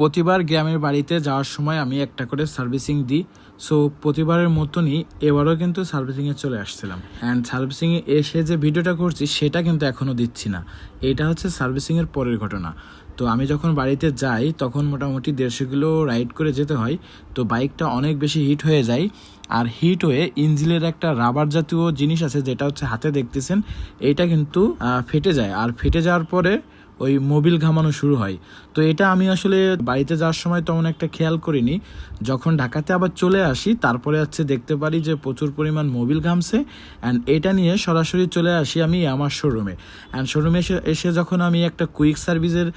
প্রতিবার গ্রামের বাড়িতে যাওয়ার সময় আমি একটা করে সার্ভিসিং দিই। সো প্রতিবারের মতনই এবারও কিন্তু সার্ভিসিংয়ে চলে আসছিলাম। অ্যান্ড সার্ভিসিংয়ে এসে যে ভিডিওটা করছি, সেটা কিন্তু এখনও দিচ্ছি না। এটা হচ্ছে সার্ভিসিংয়ের পরের ঘটনা। তো আমি যখন বাড়িতে যাই, তখন মোটামুটি দেড়শো কিলো রাইড করে যেতে হয়। তো বাইকটা অনেক বেশি হিট হয়ে যায়। আর হিট হয়ে ইঞ্জিনের একটা রাবার জাতীয় জিনিস আছে, যেটা হচ্ছে হাতে দেখতেছেন, এইটা কিন্তু ফেটে যায়। আর ফেটে যাওয়ার পরে ওই মোবিল ঘামানো শুরু হয়। তো এটা আমি আসলে বাড়িতে যাওয়ার সময় তেমন একটা খেয়াল করিনি। যখন ঢাকাতে আবার চলে আসি, তারপরে হচ্ছে দেখতে পারি যে প্রচুর পরিমাণ মোবিল ঘামছে অ্যান্ড এটা নিয়ে সরাসরি চলে আসি আমি আমার শোরুমে অ্যান্ড শোরুমে এসে এসে যখন আমি একটা কুইক সার্ভিসের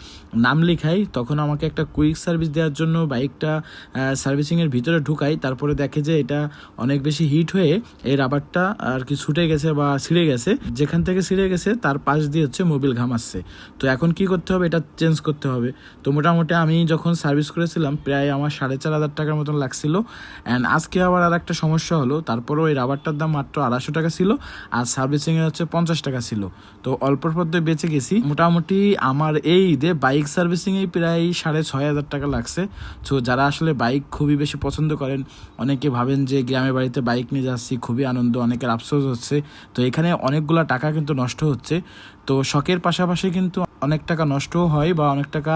নাম লিখাই, তখন আমাকে একটা কুইক সার্ভিস দেওয়ার জন্য বাইকটা সার্ভিসিংয়ের ভিতরে ঢুকাই, তারপরে দেখে যে এটা অনেক বেশি হিট হয়ে এই রাবারটা আর কি ছুটে গেছে বা ছিঁড়ে গেছে। যেখান থেকে ছিঁড়ে গেছে, তার পাশ দিয়ে হচ্ছে মোবিল ঘামাচ্ছে তো এখন কি করতে হবে এটা চেঞ্জ করতে হবে। তো মোটামুটি আমি যখন সার্ভিস করেছিলাম, প্রায় আমার সাড়ে চার হাজার টাকার মতন লাগছিল। অ্যান্ড আজকে আবার আর একটা সমস্যা হলো, তারপরও ওই রাবারটার দাম মাত্র আড়াইশো টাকা ছিল আর সার্ভিসিংয়ে হচ্ছে পঞ্চাশ টাকা ছিল। তো অল্প মধ্যে বেঁচে গেছি। মোটামুটি আমার এই ঈদে বাইক সার্ভিসিংয়েই প্রায় সাড়ে ছয় হাজার টাকা লাগছে। তো যারা আসলে বাইক খুবই বেশি পছন্দ করেন, অনেকে ভাবেন যে গ্রামের বাড়িতে বাইক নিয়ে যাচ্ছি, খুবই আনন্দ, অনেকের আফসোস হচ্ছে। তো এখানে অনেকগুলো টাকা কিন্তু নষ্ট হচ্ছে। তো শখের পাশাপাশি কিন্তু অনেক টাকা নষ্টও হয় বা অনেক টাকা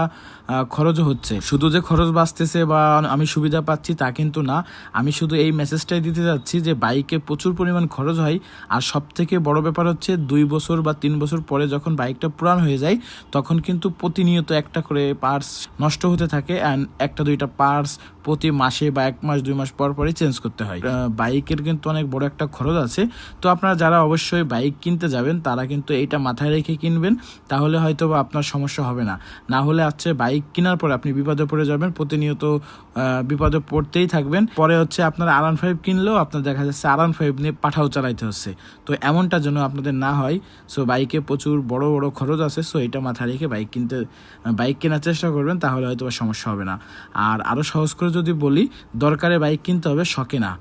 খরচও হচ্ছে। শুধু যে খরচ বাঁচতেছে বা আমি সুবিধা পাচ্ছি তা কিন্তু না। আমি শুধু এই মেসেজটাই দিতে যাচ্ছি যে বাইকে প্রচুর পরিমাণ খরচ হয় আর সব থেকে বড় ব্যাপার হচ্ছে দুই বছর বা তিন বছর পরে যখন বাইকটা পুরান হয়ে যায়, তখন কিন্তু প্রতিনিয়ত একটা করে পার্টস নষ্ট হতে থাকে অ্যান্ড একটা দুইটা পার্টস প্রতি মাসে বা এক মাস, দুই মাস পর পরই চেঞ্জ করতে হয়। বাইকের কিন্তু অনেক বড় একটা খরচ আছে। তো আপনারা যারা অবশ্যই বাইক কিনতে যাবেন, তারা কিন্তু এইটা মাথায় রেখে কিনবেন। তাহলে হয়তো বা আপনার সমস্যা হবে না। না হলে হচ্ছে বাইক কেনার পরে আপনি বিপদে পড়ে যাবেন, প্রতিনিয়ত বিপদে পড়তেই থাকবেন। পরে হচ্ছে আপনার আর ফাইভ কিনলেও আপনার দেখা যাচ্ছে আর ফাইভ নিয়ে পাঠাও চালাইতে হচ্ছে। তো এমনটা যেন আপনাদের না হয়। সো বাইকে প্রচুর বড় বড় খরচ আছে। সো এটা মাথায় রেখে বাইক কিনতে, বাইক কেনার চেষ্টা করবেন, তাহলে হয়তো সমস্যা হবে না। আর আরও সহজ করে যদি বলি, দরকারে বাইক কিনতে হবে শখে না।